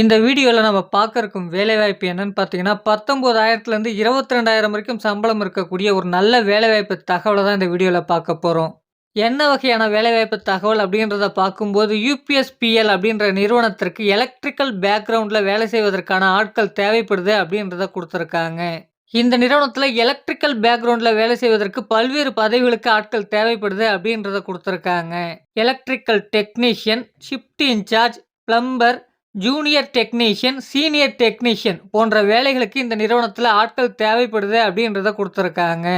இந்த வீடியோவில் நம்ம பார்க்கறக்கும் வேலைவாய்ப்பு என்னன்னு பார்த்தீங்கன்னா, 19,000லேருந்து 22,000 வரைக்கும் சம்பளம் இருக்கக்கூடிய ஒரு நல்ல வேலைவாய்ப்பு தகவலை தான் இந்த வீடியோவில் பார்க்க போகிறோம் என்ன வகையான வேலைவாய்ப்பு தகவல் அப்படின்றத பார்க்கும்போது, யூபிஎஸ்பிஎல் அப்படின்ற நிறுவனத்திற்கு எலக்ட்ரிக்கல் பேக்ரவுண்டில் வேலை செய்வதற்கான ஆட்கள் தேவைப்படுது அப்படின்றத கொடுத்துருக்காங்க. இந்த நிறுவனத்தில் எலக்ட்ரிக்கல் பேக்ரவுண்டில் வேலை செய்வதற்கு பல்வேறு பதவிகளுக்கு ஆட்கள் தேவைப்படுது அப்படின்றத கொடுத்துருக்காங்க. Electrical technician, shift in charge, plumber, junior technician, senior technician போன்ற வேலைகளுக்கு இந்த நிறுவனத்தில் ஆட்கள் தேவைப்படுது அப்படின்றத கொடுத்துருக்காங்க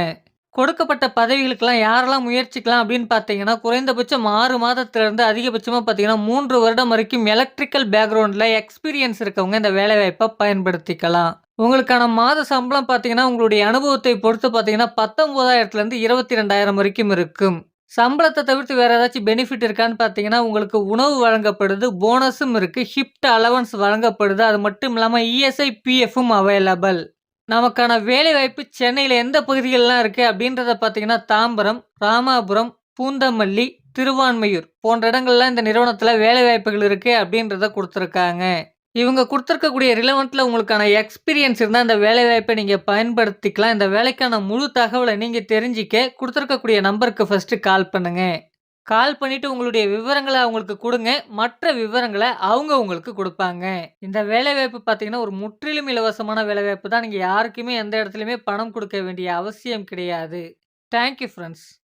கொடுக்கப்பட்ட பதவிகளுக்கெல்லாம் யாரெல்லாம் முயற்சிக்கலாம் அப்படின்னு பார்த்தீங்கன்னா, குறைந்தபட்சம் ஆறு மாதத்திலிருந்து அதிகபட்சமாக பார்த்தீங்கன்னா மூன்று வருடம் வரைக்கும் எலக்ட்ரிக்கல் பேக்ரவுண்டில் எக்ஸ்பீரியன்ஸ் இருக்கவங்க இந்த வேலைவாய்ப்பை பயன்படுத்திக்கலாம். உங்களுக்கான மாத சம்பளம் பார்த்தீங்கன்னா, உங்களுடைய அனுபவத்தை பொறுத்து பார்த்தீங்கன்னா 19,000லேருந்து 22,000 வரைக்கும் இருக்கும். சம்பளத்தை தவிர்த்து வேறு ஏதாச்சும் பெனிஃபிட் இருக்கான்னு பார்த்தீங்கன்னா, உங்களுக்கு உணவு வழங்கப்படுது, போனஸும் இருக்குது ஷிஃப்ட் அலவன்ஸ் வழங்கப்படுது. அது மட்டும் இல்லாமல் இஎஸ்ஐ, பிஎஃப்பும் அவைலபிள். நமக்கான வேலைவாய்ப்பு சென்னையில் எந்த பகுதிகள்லாம் இருக்குது அப்படின்றத பார்த்தீங்கன்னா, தாம்பரம், ராமாபுரம், பூந்தமல்லி, திருவான்மையூர் போன்ற இடங்கள்லாம் இந்த நிறுவனத்தில் வேலைவாய்ப்புகள் இருக்குது அப்படின்றத கொடுத்துருக்காங்க இவங்க கொடுத்துருக்கக்கூடிய ரிலவெண்ட்டில் உங்களுக்கான எக்ஸ்பீரியன்ஸ் இருந்தால் இந்த வேலைவாய்ப்பை நீங்கள் பயன்படுத்திக்கலாம். இந்த வேலைக்கான முழு தகவலை நீங்கள் தெரிஞ்சுக்க கொடுத்துருக்கக்கூடிய நம்பருக்கு ஃபர்ஸ்ட்டு கால் பண்ணுங்கள் கால் பண்ணிவிட்டு உங்களுடைய விவரங்களை அவங்களுக்கு கொடுங்க மற்ற விவரங்களை அவங்க உங்களுக்கு கொடுப்பாங்க இந்த வேலைவாய்ப்பு பார்த்தீங்கன்னா, ஒரு முற்றிலும் இலவசமான வேலைவாய்ப்பு தான். நீங்கள் யாருக்குமே எந்த இடத்துலையுமே பணம் கொடுக்க வேண்டிய அவசியம் கிடையாது. Thank you